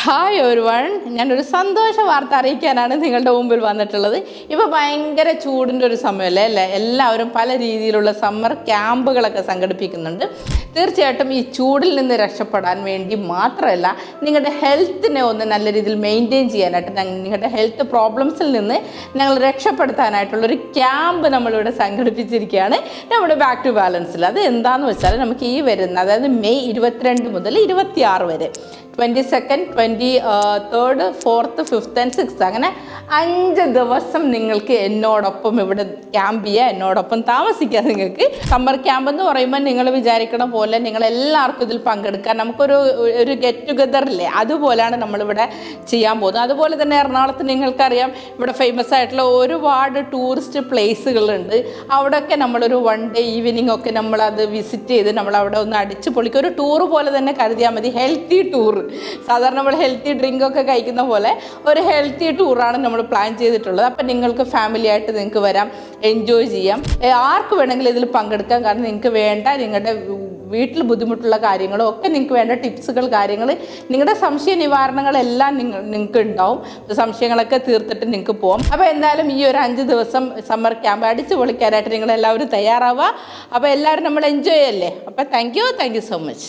Hi ഒരു one ഞാനൊരു സന്തോഷ വാർത്ത അറിയിക്കാനാണ് നിങ്ങളുടെ മുമ്പിൽ വന്നിട്ടുള്ളത്. ഇപ്പോൾ ഭയങ്കര ചൂടിന്റെ ഒരു സമയമല്ലേ അല്ലേ? എല്ലാവരും പല രീതിയിലുള്ള സമ്മർ ക്യാമ്പുകളൊക്കെ സംഘടിപ്പിക്കുന്നുണ്ട്. തീർച്ചയായിട്ടും ഈ ചൂടിൽ നിന്ന് രക്ഷപ്പെടാൻ വേണ്ടി മാത്രമല്ല നിങ്ങളുടെ ഹെൽത്തിനെ ഒന്ന് നല്ല രീതിയിൽ മെയിന്റെയിൻ ചെയ്യാനായിട്ട് നിങ്ങളുടെ ഹെൽത്ത് പ്രോബ്ലംസിൽ നിന്ന് ഞങ്ങൾ രക്ഷപ്പെടുത്താനായിട്ടുള്ളൊരു ക്യാമ്പ് നമ്മളിവിടെ സംഘടിപ്പിച്ചിരിക്കുകയാണ്. നമ്മുടെ ബാക്ക് ടു ബാലൻസിൽ അത് എന്താണെന്ന് വെച്ചാൽ നമുക്ക് ഈ വരുന്ന അതായത് മെയ് ഇരുപത്തിരണ്ട് മുതൽ ഇരുപത്തിയാറ് വരെ twenty second twenty third fourth fifth and sixth അങ്ങനെ അഞ്ച് ദിവസം നിങ്ങൾക്ക് എന്നോടൊപ്പം ഇവിടെ ക്യാമ്പ് ചെയ്യുക എന്നോടൊപ്പം താമസിക്കുക നിങ്ങൾക്ക്. സമ്മർ ക്യാമ്പ് എന്ന് പറയുമ്പോൾ നിങ്ങൾ വിചാരിക്കണ പോലെ നിങ്ങൾ എല്ലാവർക്കും ഇതിൽ പങ്കെടുക്കാൻ നമുക്കൊരു ഒരു ഗെറ്റ് ടുഗദർ ഇല്ലേ? അതുപോലെയാണ് നമ്മളിവിടെ ചെയ്യാൻ പോകുന്നത്. അതുപോലെ തന്നെ എറണാകുളത്ത് നിങ്ങൾക്കറിയാം ഇവിടെ ഫേമസ് ആയിട്ടുള്ള ഒരുപാട് ടൂറിസ്റ്റ് പ്ലേസുകളുണ്ട് അവിടെയൊക്കെ നമ്മളൊരു വൺ ഡേ ഈവനിങ് ഒക്കെ നമ്മളത് വിസിറ്റ് ചെയ്ത് നമ്മൾ അവിടെ ഒന്ന് അടിച്ച് പൊളിക്കുക ഒരു ടൂർ പോലെ തന്നെ കരുതിയാൽ മതി. ഹെൽത്തി ടൂർ സാധാരണ നമ്മൾ ഹെൽത്തി ഡ്രിങ്ക് ഒക്കെ കഴിക്കുന്ന പോലെ ഒരു ഹെൽത്തി ടൂറാണ് നമ്മൾ പ്ലാൻ ചെയ്തിട്ടുള്ളത്. അപ്പം നിങ്ങൾക്ക് ഫാമിലി ആയിട്ട് നിങ്ങൾക്ക് വരാം എൻജോയ് ചെയ്യാം. ആർക്ക് വേണമെങ്കിലും ഇതിൽ പങ്കെടുക്കാം. കാരണം നിങ്ങൾക്ക് വേണ്ട നിങ്ങളുടെ വീട്ടിൽ ബുദ്ധിമുട്ടുള്ള കാര്യങ്ങളും ഒക്കെ നിങ്ങൾക്ക് വേണ്ട ടിപ്സുകൾ കാര്യങ്ങൾ നിങ്ങളുടെ സംശയ നിവാരണങ്ങളെല്ലാം നിങ്ങൾ നിങ്ങൾക്ക് ഉണ്ടാവും. സംശയങ്ങളൊക്കെ തീർത്തിട്ട് നിങ്ങൾക്ക് പോകാം അപ്പോൾ എന്തായാലും ഈ ഒരു അഞ്ച് ദിവസം സമ്മർ ക്യാമ്പ് അടിച്ചു പൊളിക്കാനായിട്ട് നിങ്ങളെല്ലാവരും തയ്യാറാവുക. അപ്പോൾ എല്ലാവരും നമ്മൾ എൻജോയ് അല്ലേ അപ്പോൾ thank you thank you so much